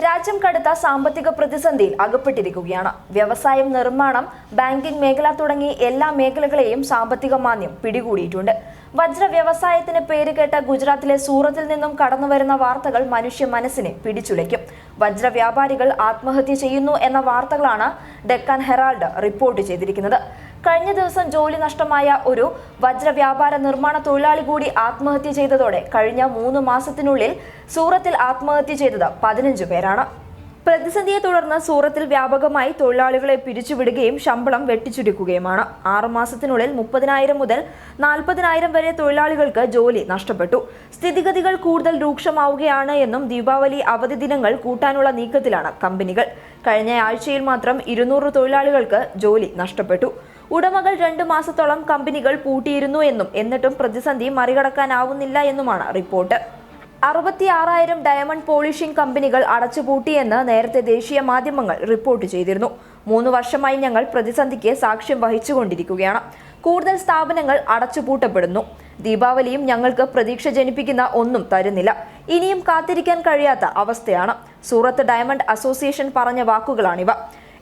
രാജ്യം കടുത്ത സാമ്പത്തിക പ്രതിസന്ധിയിൽ അകപ്പെട്ടിരിക്കുകയാണ്. വ്യവസായം നിർമ്മാണം ബാങ്കിംഗ് മേഖല തുടങ്ങി എല്ലാ മേഖലകളെയും സാമ്പത്തിക മാന്ദ്യം പിടികൂടിയിട്ടുണ്ട്. വജ്ര വ്യവസായത്തിന് പേരുകേട്ട ഗുജറാത്തിലെ സൂറത്തിൽ നിന്നും കടന്നുവരുന്ന വാർത്തകൾ മനുഷ്യ മനസ്സിനെ പിടിച്ചുലയ്ക്കും. വജ്ര വ്യാപാരികൾ ആത്മഹത്യ ചെയ്യുന്നു എന്ന വാർത്തകളാണ് ഡെക്കാൻ ഹെറാൾഡ് റിപ്പോർട്ട് ചെയ്തിരിക്കുന്നത്. കഴിഞ്ഞ ദിവസം ജോലി നഷ്ടമായ ഒരു വജ്രവ്യാപാര നിർമ്മാണ തൊഴിലാളി കൂടി ആത്മഹത്യ ചെയ്തതോടെ കഴിഞ്ഞ മൂന്ന് മാസത്തിനുള്ളിൽ സൂറത്തിൽ ആത്മഹത്യ ചെയ്തത് പതിനഞ്ച് പേരാണ്. പ്രതിസന്ധിയെ തുടർന്ന് സൂറത്തിൽ വ്യാപകമായി തൊഴിലാളികളെ പിരിച്ചുവിടുകയും ശമ്പളം വെട്ടിച്ചുരുക്കുകയുമാണ്. ആറുമാസത്തിനുള്ളിൽ മുപ്പതിനായിരം മുതൽ നാൽപ്പതിനായിരം വരെ തൊഴിലാളികൾക്ക് ജോലി നഷ്ടപ്പെട്ടു. സ്ഥിതിഗതികൾ കൂടുതൽ രൂക്ഷമാവുകയാണ് എന്നും ദീപാവലി അവധി ദിനങ്ങൾ കൂട്ടാനുള്ള നീക്കത്തിലാണ് കമ്പനികൾ. കഴിഞ്ഞ ആഴ്ചയിൽ മാത്രം ഇരുന്നൂറ് തൊഴിലാളികൾക്ക് ജോലി നഷ്ടപ്പെട്ടു. ഉടമകൾ രണ്ടു മാസത്തോളം കമ്പനികൾ പൂട്ടിയിരുന്നു എന്നും എന്നിട്ടും പ്രതിസന്ധി മറികടക്കാനാവുന്നില്ല എന്നുമാണ് റിപ്പോർട്ട്. അറുപത്തി ആറായിരം ഡയമണ്ട് പോളിഷിംഗ് കമ്പനികൾ അടച്ചുപൂട്ടിയെന്ന് നേരത്തെ ദേശീയ മാധ്യമങ്ങൾ റിപ്പോർട്ട് ചെയ്തിരുന്നു. മൂന്ന് വർഷമായി ഞങ്ങൾ പ്രതിസന്ധിക്ക് സാക്ഷ്യം വഹിച്ചുകൊണ്ടിരിക്കുകയാണ്. കൂടുതൽ സ്ഥാപനങ്ങൾ അടച്ചുപൂട്ടപ്പെടുന്നു. ദീപാവലിയും ഞങ്ങൾക്ക് പ്രതീക്ഷ ജനിപ്പിക്കുന്ന ഒന്നും തരുന്നില്ല. ഇനിയും കാത്തിരിക്കാൻ കഴിയാത്ത അവസ്ഥയാണ്. സൂറത്ത് ഡയമണ്ട് അസോസിയേഷൻ പറഞ്ഞ വാക്കുകളാണിവ.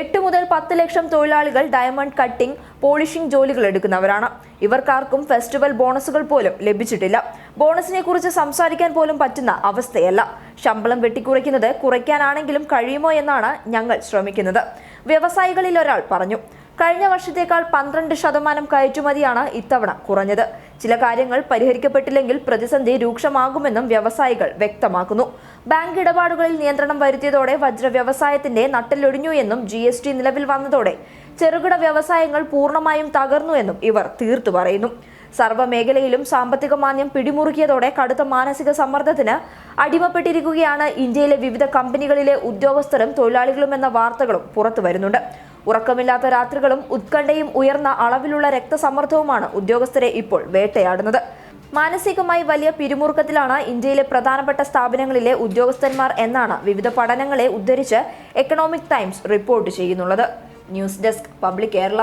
എട്ട് മുതൽ പത്ത് ലക്ഷം തൊഴിലാളികൾ ഡയമണ്ട് കട്ടിംഗ് പോളിഷിംഗ് ജോലികൾ എടുക്കുന്നവരാണ്. ഇവർക്കാർക്കും ഫെസ്റ്റിവൽ ബോണസുകൾ പോലും ലഭിച്ചിട്ടില്ല. ബോണസിനെ കുറിച്ച് സംസാരിക്കാൻ പോലും പറ്റുന്ന അവസ്ഥയല്ല. ശമ്പളം വെട്ടിക്കുറയ്ക്കുന്നത് കുറയ്ക്കാനാണെങ്കിലും കഴിയുമോ എന്നാണ് ഞങ്ങൾ ശ്രമിക്കുന്നത്. വ്യവസായികളിൽ ഒരാൾ പറഞ്ഞു കഴിഞ്ഞ വർഷത്തേക്കാൾ പന്ത്രണ്ട് ശതമാനം കയറ്റുമതിയാണ് ഇത്തവണ കുറഞ്ഞത്. ചില കാര്യങ്ങൾ പരിഹരിക്കപ്പെട്ടില്ലെങ്കിൽ പ്രതിസന്ധി രൂക്ഷമാകുമെന്നും വ്യവസായികൾ വ്യക്തമാക്കുന്നു. ബാങ്ക് ഇടപാടുകളിൽ നിയന്ത്രണം വരുത്തിയതോടെ വജ്ര വ്യവസായത്തിന്റെ നട്ടിലൊടിഞ്ഞു എന്നും ജി എസ് ടി നിലവിൽ വന്നതോടെ ചെറുകിട വ്യവസായങ്ങൾ പൂർണമായും തകർന്നു എന്നും ഇവർ തീർത്തു പറയുന്നു. സർവമേഖലയിലും സാമ്പത്തിക മാന്യം പിടിമുറുക്കിയതോടെ കടുത്ത മാനസിക സമ്മർദ്ദത്തിന് അടിമപ്പെട്ടിരിക്കുകയാണ് ഇന്ത്യയിലെ വിവിധ കമ്പനികളിലെ ഉദ്യോഗസ്ഥരും തൊഴിലാളികളും എന്ന വാർത്തകളും പുറത്തു വരുന്നുണ്ട് ഉറക്കമില്ലാത്ത രാത്രികളും ഉത്കണ്ഠയും ഉയർന്ന അളവിലുള്ള രക്തസമ്മർദ്ദവുമാണ് ഉദ്യോഗസ്ഥരെ ഇപ്പോൾ വേട്ടയാടുന്നത്. മാനസികമായി വലിയ പിരിമുറുക്കത്തിലാണ് ഇന്ത്യയിലെ പ്രധാനപ്പെട്ട സ്ഥാപനങ്ങളിലെ ഉദ്യോഗസ്ഥന്മാർ എന്നാണ് വിവിധ പഠനങ്ങളെ ഉദ്ധരിച്ച് economic times report ചെയ്യുന്നുള്ളത്. News desk public Kerala.